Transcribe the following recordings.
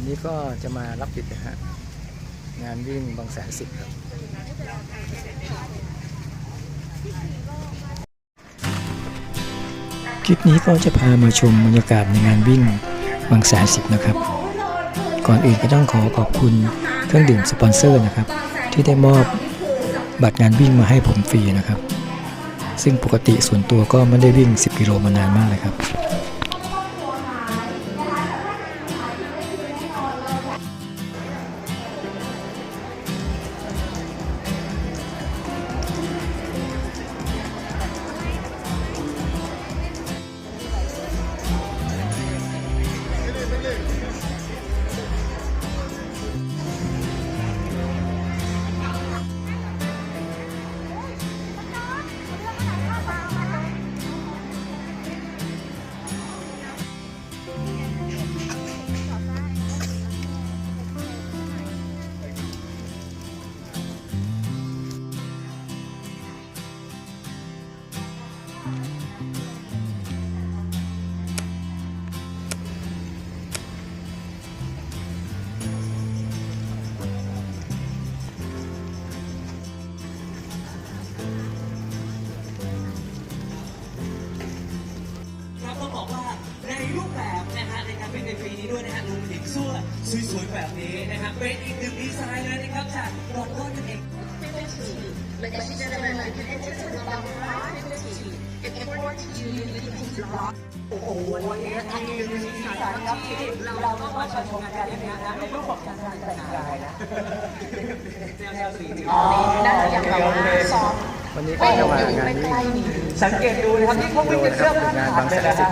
วันนี้ก็จะมารับผิดนะฮะ งานวิ่งบางแสนสิบครับคลิปนี้ก็จะพามาชมบรรยากาศในงานวิ่งบางแสนสิบนะครับ ก่อนอื่นก็ต้องขอขอบคุณเครื่องดื่มสปอนเซอร์นะครับ ที่ได้มอบบัตรงานวิ่งมาให้ผมฟรีนะครับ ซึ่งปกติส่วนตัวก็ไม่ได้วิ่ง 10 กิโลมานานมากเลยครับ รูปแบบนะฮะในการวิ่งในปีนี้ด้วยนะฮะรวมไปถึงเสื้อสวยๆแบบนี้นะฮะเป็นอีกหนึ่งดีไซน์เลยนะครับจากรอนดอนนั่นเอง Ladies and gentlemen, you can enter to the number 550. If you want to, you can drop. โอ้โหวันนี้อันนี้เป็นสีสันครับที่เราต้องมาชมงานกันนะฮะในรูปของการแต่งกายนะแนวสีนี้น่าจะยังแบบว่าซ้อม วันนี้ก็จะมางานวิ่งสังเกตดูนะครับที่เขาวิ่งกันเสื้อผ้าขาดเลยนะฮะ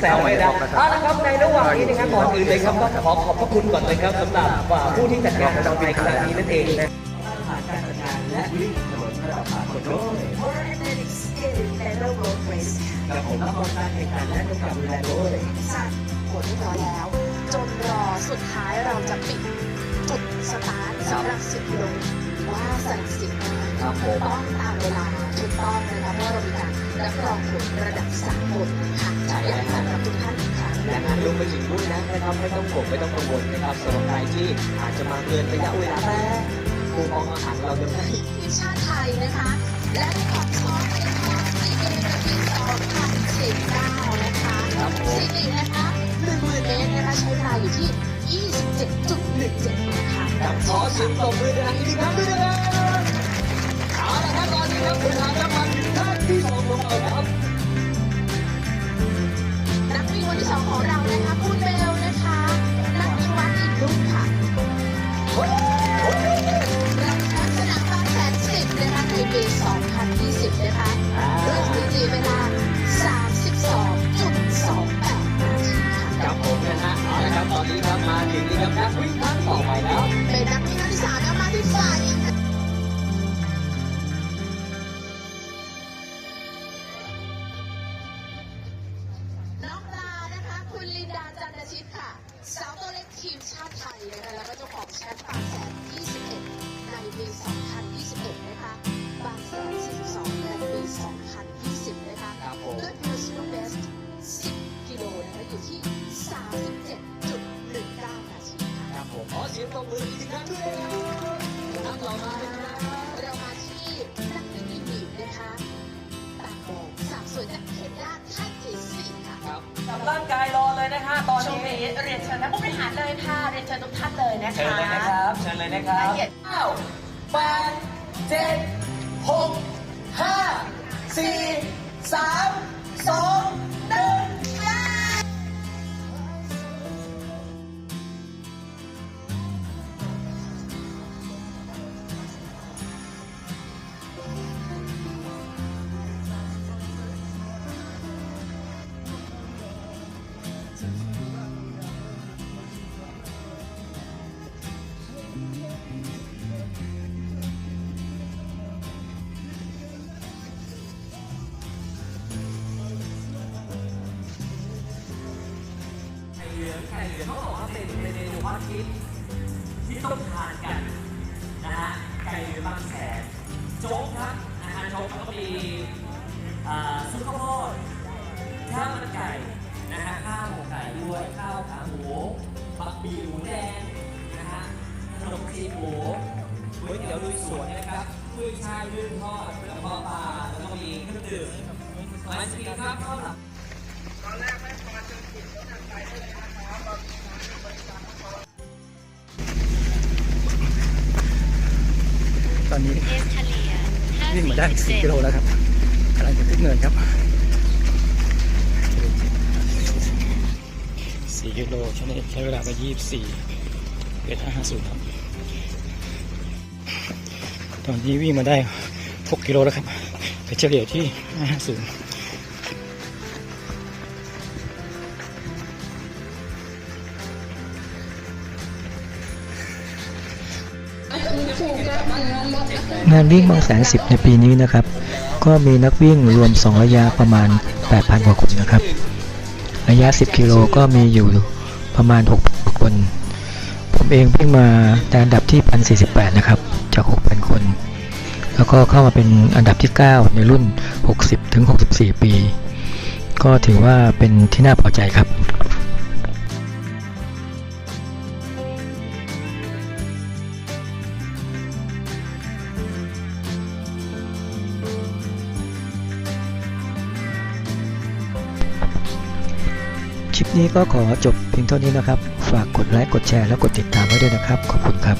แซวไม่ได้เอาละครับในระหว่างนี้นะครับก่อนอื่นเลยครับต้องขอขอบพระคุณก่อนเลยครับสำหรับผู้ที่จัดงานเราในขณะนี้นั่นเองนะผ่านการจัดงานและวิ่งถนนระดับสากลด้วย Athletics Skill Level Road Race กับผมรับการแข่งขันและกำกับดูแลด้วยสร้างผลเรียบร้อยแล้วจนรอสุดท้ายเราจะปิดจุดสตาร์ทสำหรับ10กิโลว่าใส่สิบ ครับผมต้องตามเวลาถูกต้องนะคะเพราะเรามีการรับรองผลระดับสากลค่ะอยากให้สำหรับทุกท่านอีกครั้งและนะงานรวมไปถึงด้วยนะนะครับไม่ต้องกดไม่ต้องกังวลนะครับสำหรับใครที่อาจจะมาเกินระยะเวลาแต่คูปองอาหารเราจะให้ทีมชาติไทยนะคะ และในความชอบนะคะซีเกมปี2019นะคะครับผม ซีเกมนะคะ10,000เมตรนะคะใช้เวลาอยู่ที่ 27.17นะคะ กับขอเสียงตบมือดังอีกครั้งด้วยนะครับเอา ล ไทยนะคะแล้วก็เจ้าของแชมป์บางแสน21 ในปี 2021 นะคะ บางแสน42 ในปี 2020 นะคะครับผมด้วย personal best 10 กิโลนะคะอยู่ที่ 37.19 นาทีค่ะ ครับผมขอเสียงปรบมืออีกครั้งด้วยนะครับนักต่อมาเลยนะครับ ตอนช่วงนี้นี้เรียนเชิญท่านผู้บริหารเลยค่ะ เรียนเชิญทุกท่านเลยนะคะเชิญเลยนะครับ เชิญเลยนะครับ ละเอียดเก้าแปดเจ็ดหกห้า อตชิปที่ต้องทานกันนะฮะไก่บางแสนโจ๊กครับอาหารโจ๊กก็มีซุปข้าวโพดข้าวมันไก่นะฮะข้าวหมกไก่ด้วยข้าวขาหมูผักบีหมูแดงนะฮะขนมจีบหมูก๋วยเตี๋ยวลุยสวนนะครับกุ้ยช่ายยื่นทอดแล้วก็ปลาแล้วก็มีเครื่องดื่มไอศครีมครับข้าวหลับตอนแรกไม่พอจนผิดก็ทำไส้เลย วิ่งมาได้4กิโลแล้วครับกำลังจะขึ้นเนินครับ4กิโลใช้ใช้เวลาไป24เอ็ดห้าสิบครับ ตอนนี้วิ่งมาได้6กิโลแล้วครับไปเฉลี่ยที่550 งานวิ่งบางแสนสิบในปีนี้นะครับ ก็มีนักวิ่งรวม 2 ระยะประมาณ 8,000 กว่าคนนะครับ ระยะ 10 กิโลก็มีอยู่ประมาณ6 0 0คน ผมเองวิ่งมาในอันดับที่ 1,048 นะครับ จาก 6,000 คน แล้วก็เข้ามาเป็นอันดับที่ 9 ในรุ่น 60ถึง64 ปี ก็ถือว่าเป็นที่น่าพอใจครับ ลิปนี้ก็ขอจบเพียงเท่านี้นะครับ ฝากกดไลค์ กดแชร์ และกดติดตามไว้ด้วยนะครับ ขอบคุณครับ